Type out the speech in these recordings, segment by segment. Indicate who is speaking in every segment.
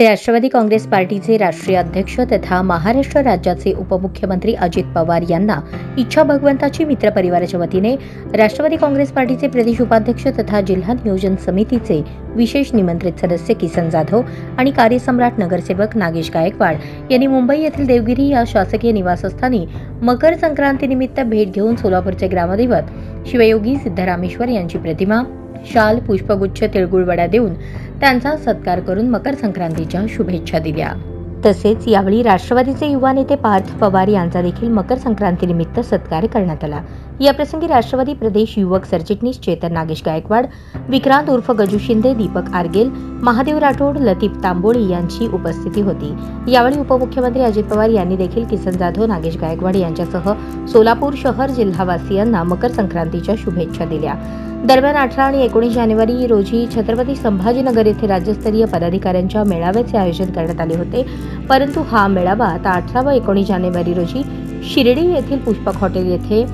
Speaker 1: राष्ट्रवादी काँग्रेस पार्टीचे राष्ट्रीय अध्यक्ष तथा महाराष्ट्र राज्याचे उपमुख्यमंत्री अजित पवार यांना इच्छा भगवंताची मित्र परिवाराच्या वतीने राष्ट्रवादी काँग्रेस पार्टीचे प्रदेश उपाध्यक्ष तथा जिल्हा नियोजन समितीचे विशेष निमंत्रित सदस्य किसन जाधव आणि कार्यसम्राट नगरसेवक नागेश गायकवाड यांनी मुंबई येथील देवगिरी या शासकीय निवासस्थानी मकर संक्रांतीनिमित्त भेट घेऊन सोलापूरचे ग्रामदैवत शिवयोगी सिद्धरामेश्वर यांची प्रतिमा शाल पुष्पगुच्छ तिळगुळ वडा देऊन त्यांचा सत्कार करून मकर संक्रांतीच्या शुभेच्छा दिल्या. तसेच यावेळी राष्ट्रवादीचे युवा नेते पार्थ पवार यांचा देखील मकर संक्रांतीनिमित्त सत्कार करण्यात आला. याप्रसंगी राष्ट्रवादी प्रदेश युवक सरचिटणीस चेतन नागेश गायकवाड विक्रांत उर्फ गजू शिंदे दीपक आरगेल महादेव राठोड लतीफ तांबोळी यांची उपस्थिती होती. यावेळी उपमुख्यमंत्री अजित पवार यांनी देखील किसन जाधव नागेश गायकवाड यांच्यासह सोलापूर शहर जिल्हावासियांना मकर संक्रांतीच्या शुभेच्छा दिल्या. दरम्यान अठरा आणि एकोणीस जानेवारी रोजी छत्रपती संभाजीनगर येथे राज्यस्तरीय पदाधिकाऱ्यांच्या मेळाव्याचे आयोजन करण्यात आले होते. परंतु हा मेळावा आता अठरा व एकोणीस जानेवारी रोजी शिर्डी येथील पुष्पक हॉटेल येथे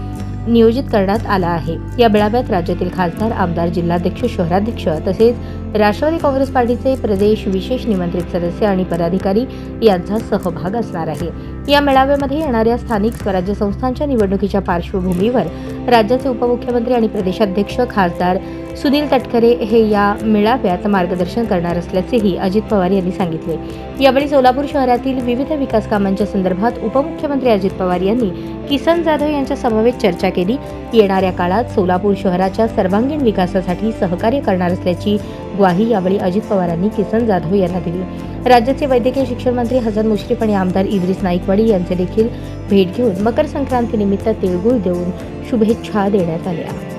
Speaker 1: नियोजित करण्यात आला आहे. या मेळाव्यात राज्यातील खासदार आमदार जिल्हाध्यक्ष शहराध्यक्ष तसेच राष्ट्रवादी काँग्रेस पार्टीचे प्रदेश विशेष निमंत्रित सदस्य आणि पदाधिकारी यांचा सहभाग असणार आहे. या मेळाव्यामध्ये येणाऱ्या स्थानिक स्वराज्य संस्थांच्या निवडणुकीच्या पार्श्वभूमीवर राज्याचे उपमुख्यमंत्री आणि प्रदेशाध्यक्ष खासदार सुनील तटकरे हे या मेळाव्यात मार्गदर्शन करणार असल्याचेही अजित पवार यांनी सांगितले. यावेळी सोलापूर शहरातील विविध विकास कामांच्या संदर्भात उपमुख्यमंत्री अजित पवार यांनी किसन जाधव यांच्या समवेत चर्चा केली. येणाऱ्या काळात सोलापूर शहराच्या सर्वांगीण विकासासाठी सहकार्य करणार असल्याची ग्वाही यावेळी अजित पवारांनी किसन जाधव यांना दिली. राज्याचे वैद्यकीय शिक्षण मंत्री हसन मुश्रीफ आणि आमदार इद्रिस नाईकवाडी यांचे देखील भेट घेऊन मकर संक्रांतीनिमित्त तिळगुळ देऊन शुभेच्छा देण्यात आल्या.